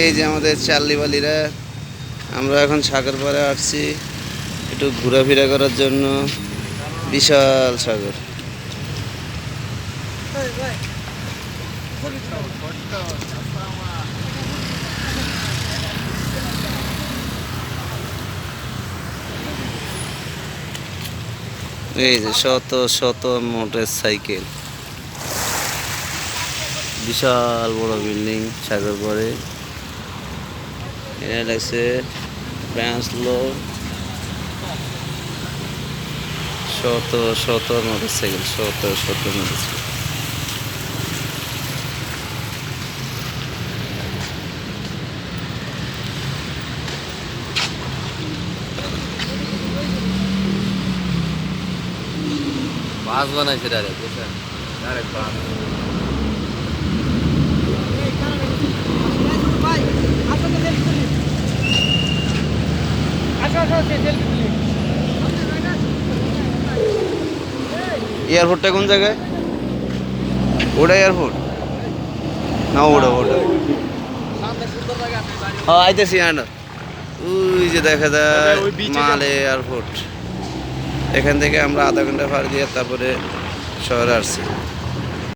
এই যে আমাদের চাল্লিবালিরা আমরা এখন সাগর পাড়ে আসছি, একটু ঘোরাফেরা করার জন্য। বিশাল সাগর। এই যে শত শত মোটর সাইকেল। বিশাল বড় বিল্ডিং সাগর পরে এটা লাগছে ব্রাঞ্চ লোড শত শত মোটর সাইকেল শত শত মোটর সাইকেল বাস বানাইছে ডাইরেক্ট ডাইরেক্ট বাস এয়ারপোর্টটা কোন জায়গায়? ওটা এয়ারপোর্ট? না ওটা ওটা। হ্যাঁ আইতেছি আন্ডার ওই যে দেখা যায় মালে এয়ারপোর্ট। এখান থেকে আমরা আধা ঘণ্টা পার দিয়ে তারপরে শহরে আসছি।